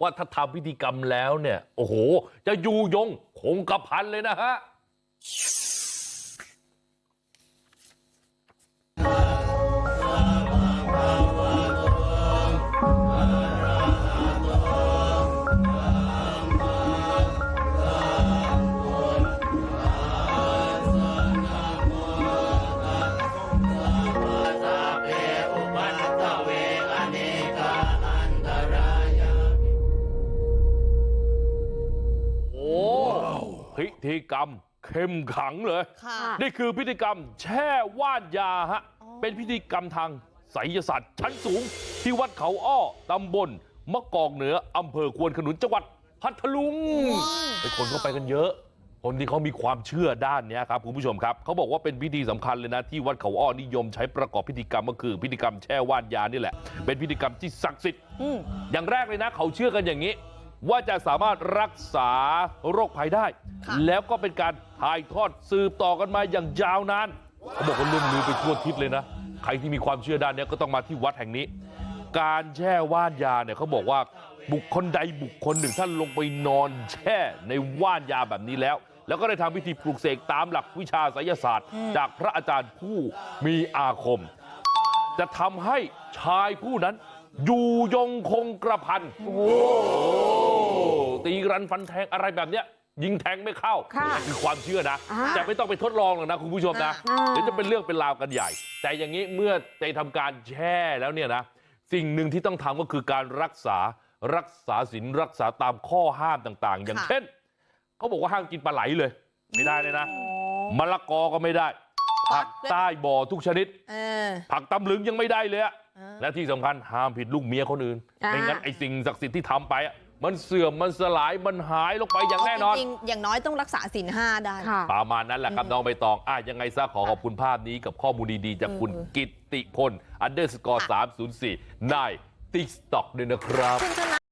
ว่าถ้าทำพิธีกรรมแล้วเนี่ยโอ้โหจะอยู่ยงคงกระพันเลยนะฮะ พิธีกรรมเข้มขังเลยค่ะนี่คือพิธีกรรมแช่ว่านยาฮะอ๋อเป็นพิธีกรรมทางไสยศาสตร์ชั้นสูงที่วัดเขาอ้อตำบลมะกอกเหนืออำเภอควนขนุนจังหวัดพัทลุงไอ้คนเข้าไปกันเยอะคนที่เขามีความเชื่อด้านเนี้ยครับคุณผู้ชมครับเขาบอกว่าเป็นพิธีสำคัญเลยนะที่วัดเขาอ้อนิยมใช้ประกอบพิธีกรรมก็คือพิธีกรรมแช่ว่านยานี่แหละเป็นพิธีกรรมที่ศักดิ์สิทธิ์อืมอย่างแรกเลยนะเขาเชื่อกันอย่างนี้ ว่าจะสามารถรักษาโรคภัยได้ค่ะแล้วก็เป็นการถ่ายทอดสืบต่อกันมาอย่างยาวนานเขาบอกว่าเรื่องลือไปทั่วทิศเลยนะใครที่มีความเชื่อด้านเนี้ยก็ต้องมาที่วัดแห่งนี้ การแช่ว่านยาเนี่ยเขาบอกว่าบุคคลใดบุคคลหนึ่งท่านลงไปนอนแช่ในว่านยาแบบนี้แล้ว แล้วก็ได้ทำพิธีปลูกเสกตามหลักวิชาไสยศาสตร์ จากพระอาจารย์ผู้มีอาคม จะทำให้ชายผู้นั้น อยู่ยงคงกระพันโอ้โหตีรันฟันแทงอะไรแบบเนี้ยยิงแทงไม่เข้าค่ะคือความเชื่อนะอ่าแต่ไม่ต้องไปทดลองหรอกนะคุณผู้ชมนะอ่าเดี๋ยวจะเป็นเรื่องเป็นราวกันใหญ่ แต่อย่างนี้เมื่อได้ทำการแช่แล้วเนี่ยนะสิ่งหนึ่งที่ต้องทำก็คือการรักษารักษาศีลรักษาตามข้อห้ามต่างๆ อย่างค่ะเช่นเขาบอกว่าห้ามกินปลาไหลเลย ไม่ได้เลยนะมะละกอก็ไม่ได้ ผักใต้บ่อทุกชนิดเออผักตำลึงยังไม่ได้เลยอะอ่าและที่สำคัญห้ามผิดลูกเมียคนอื่นอ่าไม่งั้นไอ้สิ่งศักดิ์สิทธิ์ที่ทำไปอะมันเสื่อมมันสลายมันหายลงไปอย่างแน่นอนจริงๆอย่างน้อยต้องรักษาศีลห้าได้ค่ะประมาณนั้นแหละครับน้องใบตองอะยังไงซะขอขอบคุณภาพนี้กับข้อมูลดีๆจากคุณเออกิตติพลอันเดอร์สกอร์ค่ะ304นายติ๊กต็อกด้วยนะครับคุณช